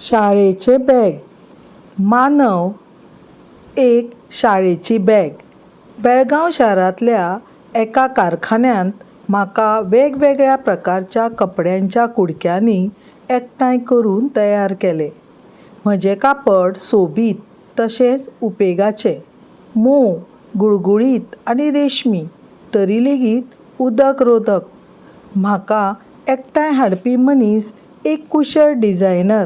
शाळेचे बॅग. मानव एक शाळेची बॅग. बेळगांव शारांतल्या एका कारखान्यांत म्हाका वेगवेगळ्या प्रकारच्या कपड्यांच्या कुडक्यांनी एकठांय करून तयार केले. म्हजें कापड सोबीत तशेंच उपेगाचें. मोव गुळगुळीत आनी रेशमी तरी लेगीत उदक रोधक म्हाका एकठांय हाडपी मनीस एक कुशळ डिझायनर.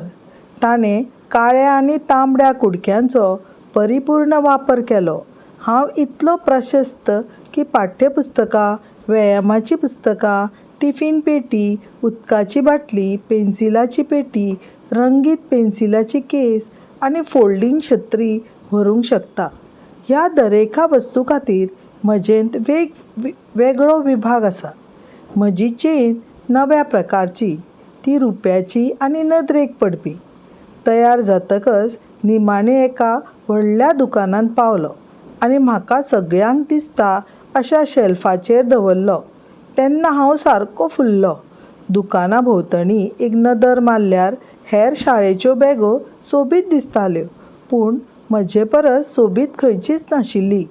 ताणें काळ्या आनी तांबड्या कुडक्यांचो परिपूर्ण वापर केलो. हांव इतलो प्रशस्त की पाठ्यपुस्तकां व्यायामाची पुस्तकां टिफीन पेटी उदकाची बाटली पेन्सिलाची पेटी रंगीत पेन्सिलाची केस आनी फोल्डिंग छत्री व्हरूंक शकता. ह्या दरेका वस्तू खातीर म्हजेंत वेग वेगळो विभाग आसा. म्हजी चेन नव्या प्रकारची ती रुप्याची आनी नदरेक पडपी. तयार जातकच निमाणें एका व्हडल्या दुकानांत पावलो आनी म्हाका सगळ्यांक दिसता अशा शेल्फाचेर दवरलो. तेन्ना हांव सारको फुल्लो. दुकाना भोंवतणी एक नदर मारल्यार हेर शाळेच्यो बॅगो सोबीत दिसताल्यो पूण म्हजे परस सोबीत खंयचीच नाशिल्ली.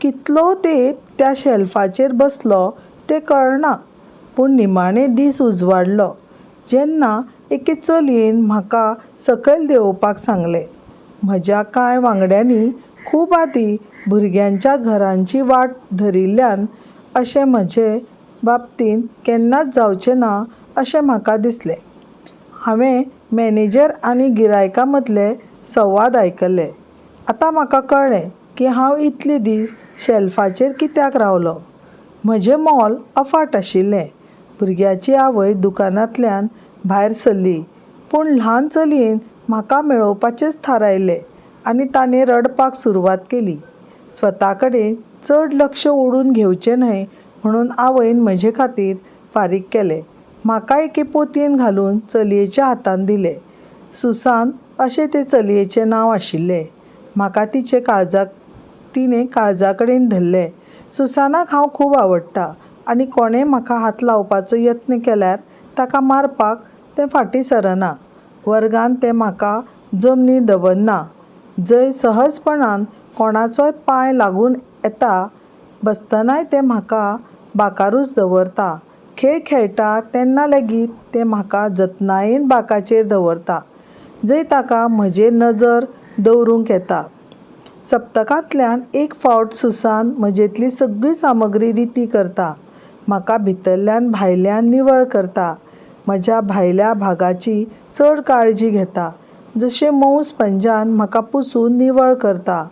कितलो तेंप त्या शेल्फाचेर बसलो तें कळना पूण निमाणें दीस उजवाडलो. जेन्ना एके चलयेन म्हाका सकयल देंवोवपाक सांगलें. म्हज्या कांय वांगड्यांनी खूब आदीं भुरग्यांच्या घरांची वाट धरिल्ल्यान अशें म्हजे बाबतींत केन्नाच जावचें ना अशें म्हाका दिसलें. हांवें मॅनेजर आनी गिरायका मदले संवाद आयकले. आतां म्हाका कळ्ळें की हांव इतले दीस शेल्फाचेर कित्याक रावलो. म्हजें मोल अफाट आशिल्लें. भुरग्याची आवय दुकानांतल्यान भायर सरली पूण ल्हान चलयेन म्हाका मेळोवपाचेंच थारायलें आनी ताणें रडपाक सुरवात केली. स्वता कडेन चड लक्ष ओडून घेवचें न्हय म्हणून आवयन म्हजे खातीर फारीक केलें. म्हाका एके पोतयेन घालून चलयेच्या हातान दिलें. सुसान अशें ते चलयेचें नांव आशिल्लें. म्हाका तिचे काळजाक तिणें काळजा कडेन धरलें. सुसानाक हांव खूब आवडटा आनी कोणें म्हाका हात लावपाचो यत्न केल्यार ताका मारपाक तें फाटीं सरना वर्गान तें म्हाका जमनीर दवरना जंय सहजपणान कोणाचोय पांय लागून येता बसतनाय तें म्हाका बाकारूच दवरता. खेळ खेळटा तेन्ना लेगीत तें म्हाका जतनायेन बाकाचेर दवरता जंय ताका म्हजेर नजर दवरूंक येता. सप्तकांतल्यान एक फावट सुसान म्हजेंतली सगळी सामग्री रिती करता म्हाका भितरल्यान भायल्यान निवळ करता. म्हज्या भायल्या भागाची चड काळजी घेता. जशें मोव स्पंजान म्हाका पुसून निवळ करता.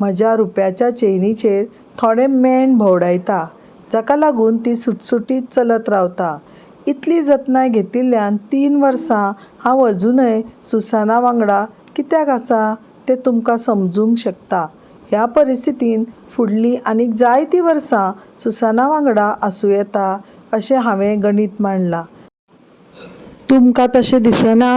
म्हज्या रुप्याच्या चेनीचेर थोडें मेण भोंवडायता. जाका लागून ती सुटसुटीत चलत रावता. इतली जतनाय घेतिल्ल्यान तीन वर्सां हांव अजुनय सुसाना वांगडा कित्याक आसा तें तुमकां समजूंक शकता. ह्या परिस्थितीन फुडलीं आनीक जायतीं वर्सां सुसाना वांगडा आसूं येता अशें हांवें गणीत मांडलां. तुमकां तशें दिसना?